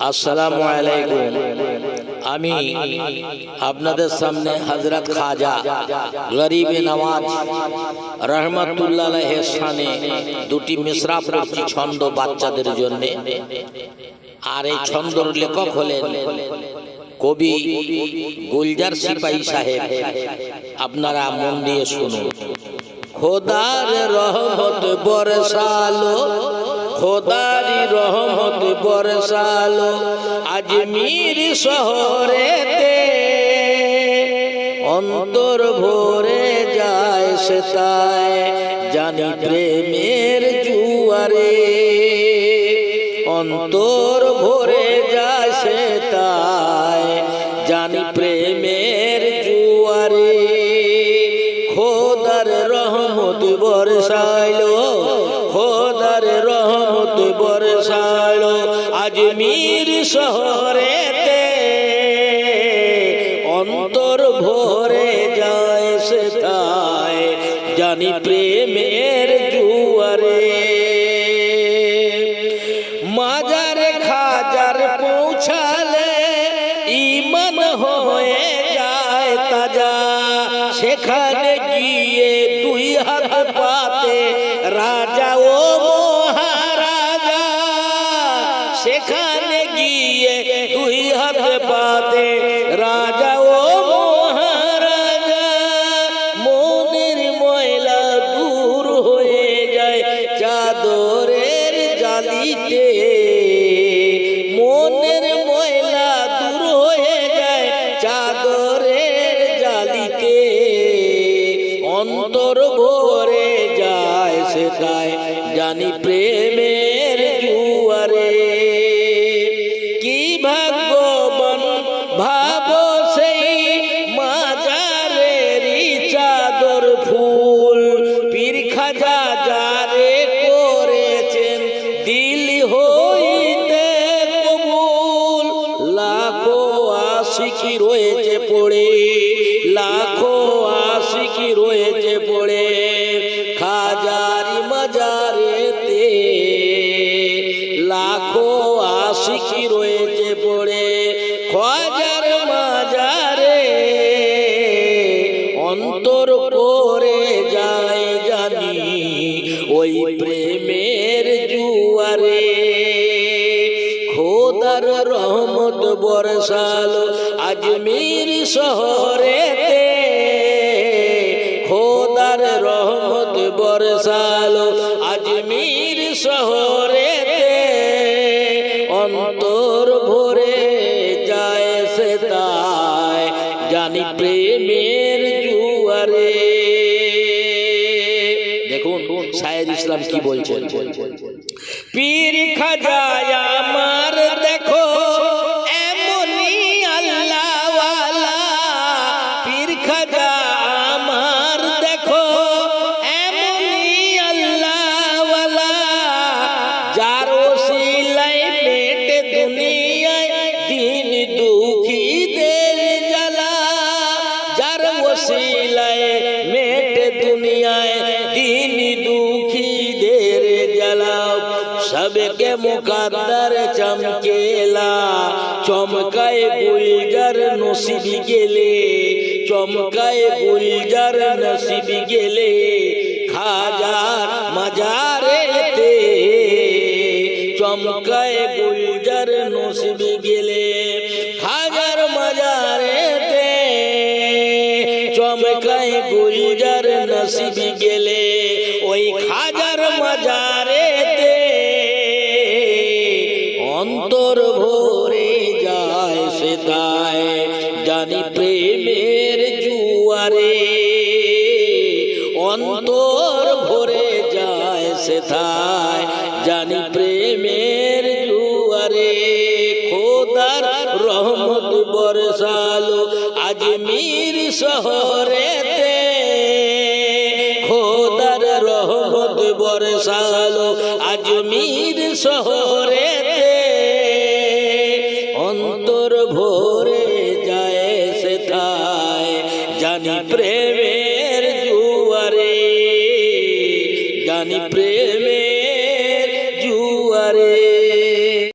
আসসালামু আলাইকুম। আমি আপনাদের সামনে হজরত খাজা, গরিব নওয়াজ রহমতুল্লাহ সানে দুটি মিশ্রা পড়ছি ছন্দ বাচ্চাদের জন্য। আর এই ছন্দর লেখক হলেন কবি গুলজার সিপাহী সাহেব। আপনারা মন দিয়ে শুনুন। খোদার রহমত বরসালো খোদারি রহমত বরসালো আজমির শহরেতে। অন্তর ভরে যায় সে তাই জানি প্রেমের জুয়ারে। অন্তর ভরে যায় সে তাই জানি প্রেমের জুয়ারে। খোদার রহমত বরসাইলো আজমির শহরেতে অন্তর ভরে যায় সে তাই জানি প্রেমের জুয়ারে। মাজার খাজার পৌঁছালে ইমান হয়ে যায় তাজা। সেখানে গিয়ে দুই হাত পাতে রাজা ও জানি প্রেমের জুয়ারে। কি ভাগ্যবান ভাব সেই মাজারেরই চাদর ফুল। পীর খাজা যারে করেছেন দিল হইতে কবুল। লাখো আশিকি রয়েছে পড়ে। মাজারেতে লাখো আশিকি রয়েছে পড়ে। খাজার মাজারে অন্তর করে যায় জানি ওই প্রেমের জুয়ারে। খোদার রহমত বরসালো আজমির শহরেতে খোদার রহমত বরসালো আজমির শহরেতে অন্তর ভরে যায় সে তাই জানি প্রেমের জুয়ারে। দেখুন, শাহেদ ইসলাম কি বলছেন? পীর খাজায় আমার দেখো। सबके मुकंदर चमकेला। चमकाए गुलजर नसीब गेले चमकाए गुलजर नसीब गेले खाजा मजारे ते चमकाए गुलजर नसीब गेले खाजर मजारे ते चमकाए गुलजर नसीब गेले জানি প্রেমের জুয়ারে, অন্তর ভরে যায় সে থায় জানি প্রেমের জুয়ারে খো রহমত বরসালো আজমির শহরেতে। খোদার রহমত বরসালো আজমির শহরেতে জানি প্রেমের জুয়ারে জানি প্রেম